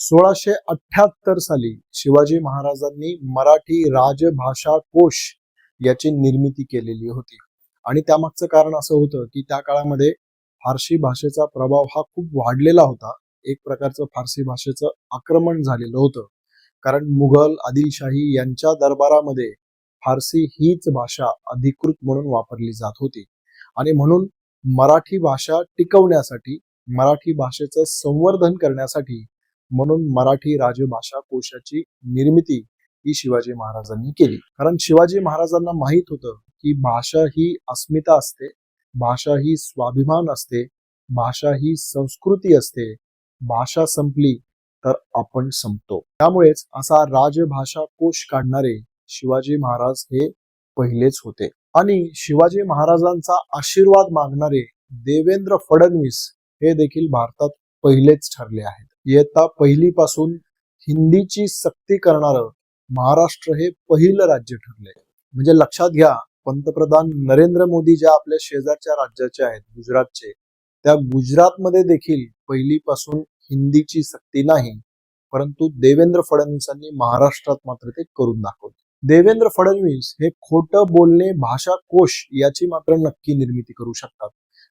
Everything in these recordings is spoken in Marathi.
सोळाशे अठ्याहत्तर साली शिवाजी महाराजांनी मराठी राजभाषा कोश याची निर्मिती केलेली होती. आणि त्यामागचं कारण असं होतं की त्या काळामध्ये फारसी भाषेचा प्रभाव हा खूप वाढलेला होता. एक प्रकारचं फारसी भाषेचं आक्रमण झालेलं होतं. कारण मुघल आदिलशाही यांच्या दरबारामध्ये फारसी हीच भाषा अधिकृत म्हणून वापरली जात होती. आणि म्हणून मराठी भाषा टिकवण्यासाठी मराठी भाषेचं संवर्धन करण्यासाठी म्हणून मराठी राजभाषा कोशाची निर्मिती ही शिवाजी महाराजांनी केली. कारण शिवाजी महाराजांना माहीत होतं की भाषा ही अस्मिता असते भाषा ही स्वाभिमान असते भाषा ही संस्कृती असते भाषा संपली तर आपण संपतो. त्यामुळेच असा राजभाषा कोश काढणारे शिवाजी महाराज हे पहिलेच होते. आणि शिवाजी महाराजांचा आशीर्वाद मागणारे देवेंद्र फडणवीस हे देखील भारतात पहिलेच ठरले आहेत. इयत्ता पहिलीपासून हिंदीची सक्ती करणारं महाराष्ट्र हे पहिलं राज्य ठरले म्हणजे लक्षात घ्या पंतप्रधान नरेंद्र मोदी ज्या आपल्या शेजारच्या राज्याचे आहेत गुजरातचे त्या गुजरातमध्ये देखील पहिलीपासून हिंदीची सक्ती नाही परंतु देवेंद्र फडणवीसांनी महाराष्ट्रात मात्र ते करून दाखवले. देवेंद्र फडणवीस हे खोटं बोलणे भाषा कोश याची मात्र नक्की निर्मिती करू शकतात.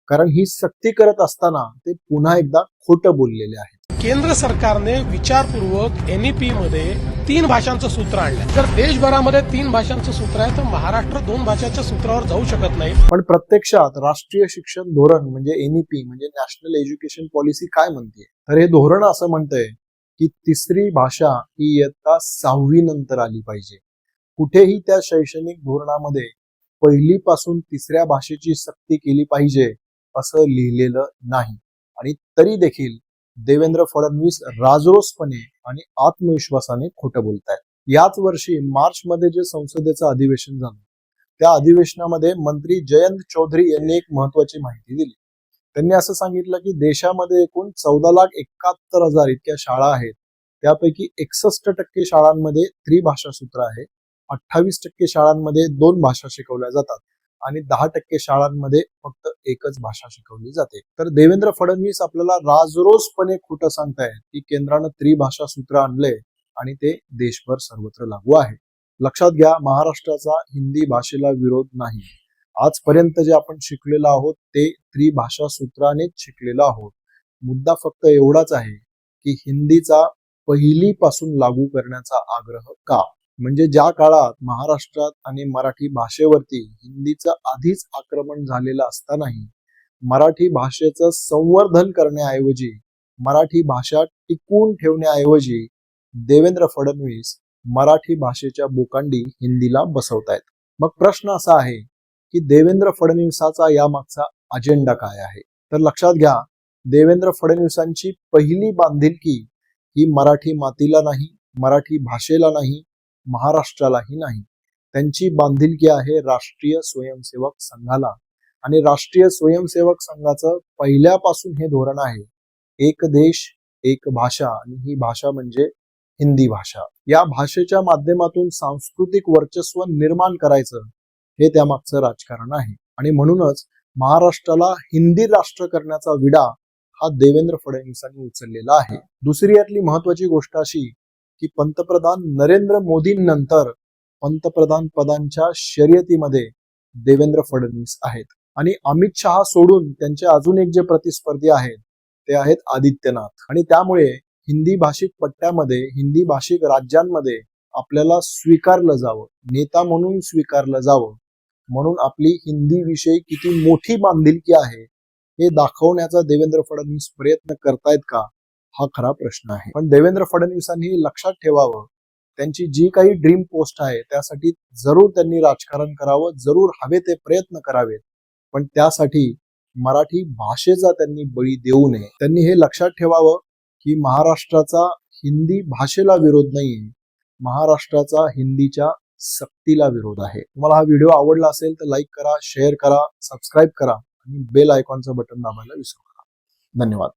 कारण ही सक्ती करत असताना ते पुन्हा एकदा खोटं बोललेले आहेत. केंद्र सरकारने विचारपूर्वक एनईपी मध्ये तीन भाषांचं सूत्र आणलं जर देशभरामध्ये तीन भाषांचं सूत्र आहे तर महाराष्ट्र दोन भाषांच्या सूत्रावर जाऊ शकत नाही. पण प्रत्यक्षात राष्ट्रीय शिक्षण धोरण म्हणजे एनईपी म्हणजे नॅशनल एज्युकेशन पॉलिसी काय म्हणते? तर हे धोरण असं म्हणतंय की तिसरी भाषा ही इयत्ता सहावी नंतर आली पाहिजे. कुठेही त्या शैक्षणिक धोरणामध्ये पहिलीपासून तिसऱ्या भाषेची सक्ती केली पाहिजे असं लिहिलेलं नाही. आणि तरी देखील देवेंद्र फडणवीस राजरोसपणे आणि आत्मविश्वासाने खोटं बोलतायत. याच वर्षी मार्च मध्ये जे संसदेचं अधिवेशन झालं त्या अधिवेशनामध्ये मंत्री जयंत चौधरी यांनी एक महत्वाची माहिती दिली. त्यांनी असं सांगितलं की देशामध्ये एकूण चौदा लाख एकाहत्तर हजार इतक्या शाळा आहेत. त्यापैकी एकसष्ट टक्के शाळांमध्ये त्रिभाषा सूत्र आहे. अठ्ठावीस टक्के शाळांमध्ये दोन भाषा शिकवल्या जातात. आणि दहा टक्के शाळांमध्ये फक्त एकच भाषा शिकवली जाते. तर देवेंद्र फडणवीस आपल्याला राजरोसपणे खोटं सांगतायत की केंद्रानं त्रिभाषा सूत्र आणलंय आणि ते देशभर सर्वत्र लागू आहे. लक्षात घ्या महाराष्ट्राचा हिंदी भाषेला विरोध नाही. आजपर्यंत जे आपण शिकलेलो आहोत ते त्रिभाषा सूत्रानेच शिकलेलो आहोत. मुद्दा फक्त एवढाच आहे की हिंदीचा पहिलीपासून लागू करण्याचा आग्रह का? म्हणजे ज्या काळात महाराष्ट्रात आणि मराठी भाषेवरती हिंदीचं आधीच आक्रमण झालेलं असतानाही मराठी भाषेचं संवर्धन करण्याऐवजी मराठी भाषा टिकवून ठेवण्याऐवजी देवेंद्र फडणवीस मराठी भाषेच्या बोकांडी हिंदीला बसवतायत. मग प्रश्न असा आहे की देवेंद्र फडणवीसाचा यामागचा अजेंडा काय आहे? तर लक्षात घ्या देवेंद्र फडणवीसांची पहिली बांधिलकी ही मराठी मातीला नाही मराठी भाषेला नाही महाराष्ट्रालाही नाही. त्यांची बांधिलकी आहे राष्ट्रीय स्वयंसेवक संघाला. आणि राष्ट्रीय स्वयंसेवक संघाचं पहिल्यापासून हे धोरण आहे एक देश एक भाषा. आणि ही भाषा म्हणजे हिंदी भाषा. या भाषेच्या माध्यमातून सांस्कृतिक वर्चस्व निर्माण करायचं हे त्यामागचं राजकारण आहे. आणि म्हणूनच महाराष्ट्राला हिंदी राष्ट्र करण्याचा विडा हा देवेंद्र फडणवीसांनी उचललेला आहे. दुसरी यातली महत्वाची गोष्ट अशी की पंतप्रधान नरेंद्र मोदींनंतर पंतप्रधान पदांच्या शर्यतीमध्ये देवेंद्र फडणवीस आहेत. आणि अमित शहा सोडून त्यांचे अजून एक जे प्रतिस्पर्धी आहेत ते आहेत आदित्यनाथ. आणि त्यामुळे हिंदी भाषिक पट्ट्यामध्ये हिंदी भाषिक राज्यांमध्ये आपल्याला स्वीकारलं जावं नेता म्हणून स्वीकारलं जावं म्हणून आपली हिंदी विषयी किती मोठी बांधिलकी आहे हे दाखवण्याचा देवेंद्र फडणवीस प्रयत्न करतायत का? हा खरा प्रश्न आहे. पण देवेंद्र फडणवीसांनी लक्षात ठेवावं. त्यांची जी काही ड्रीम पोस्ट आहे त्यासाठी जरूर त्यांनी राजकारण करावं जरूर हवे ते प्रयत्न करावेत. पण त्यासाठी मराठी भाषेचा त्यांनी बळी देऊ नये. त्यांनी हे लक्षात ठेवावं की महाराष्ट्राचा हिंदी भाषेला विरोध नाहीये. महाराष्ट्राचा हिंदीच्या सक्तीला विरोध आहे. तुम्हाला हा व्हिडिओ आवडला असेल तर लाईक करा शेअर करा सबस्क्राईब करा आणि बेल आयकॉनचं बटन दाबायला विसरू नका. धन्यवाद.